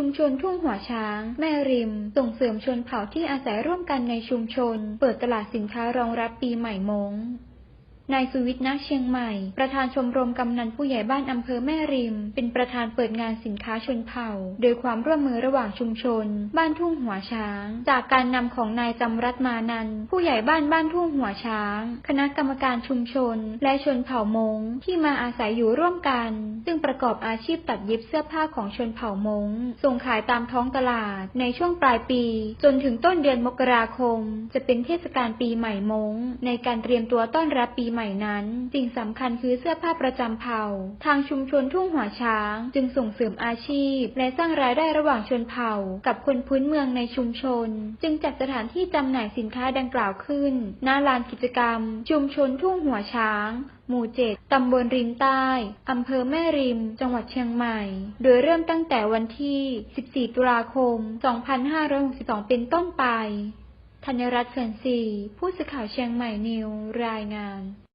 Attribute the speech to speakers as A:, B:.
A: ชุมชนทุ่งหัวช้าง แม่ริม ส่งเสริมชนเผ่าที่อาศัยร่วมกันในชุมชน เปิดตลาดสินค้ารองรับปีใหม่มง นายสุวิทย์ณเชียงใหม่ ประธานชมรมกำนันผู้ใหญ่บ้านอำเภอแม่ริม เป็นประธานเปิดงานสินค้าชนเผ่า โดยความร่วมมือระหว่างชุมชน บ้านทุ่งหัวช้าง จากการนำของนายจำรัดมานันผู้ใหญ่บ้านบ้านทุ่งหัวช้าง คณะกรรมการชุมชน และชนเผ่ามงที่มาอาศัยอยู่ร่วมกัน ซึ่งประกอบอาชีพตัดเย็บเสื้อผ้าของชนเผ่ามงส่งขายตามท้องตลาดในช่วงปลายปี จนถึงต้นเดือนมกราคม จะเป็นเทศกาลปีใหม่มงในการเตรียมตัวต้อนรับปีใหม่นั้น สิ่งสำคัญคือเสื้อผ้าประจำเผ่า ทางชุมชนทุ่งหัวช้าง จึงส่งเสริมอาชีพ และสร้างรายได้ระหว่างชนเผ่า กับคนพื้นเมืองในชุมชน จึงจัดสถานที่จำหน่ายสินค้าดังกล่าวขึ้นณลานกิจกรรม ชุมชนทุ่งหัวช้างหมู่เจ็ดตำบลริมใต้ อำเภอแม่ริม จังหวัดเชียงใหม่ โดยเริ่มตั้งแต่วันที่ 14 ตุลาคม 2562 เป็นต้นไป ธัญรัตน์เขื่อนศรีผู้สื่อข่าวเชียงใหม่นิว รายงาน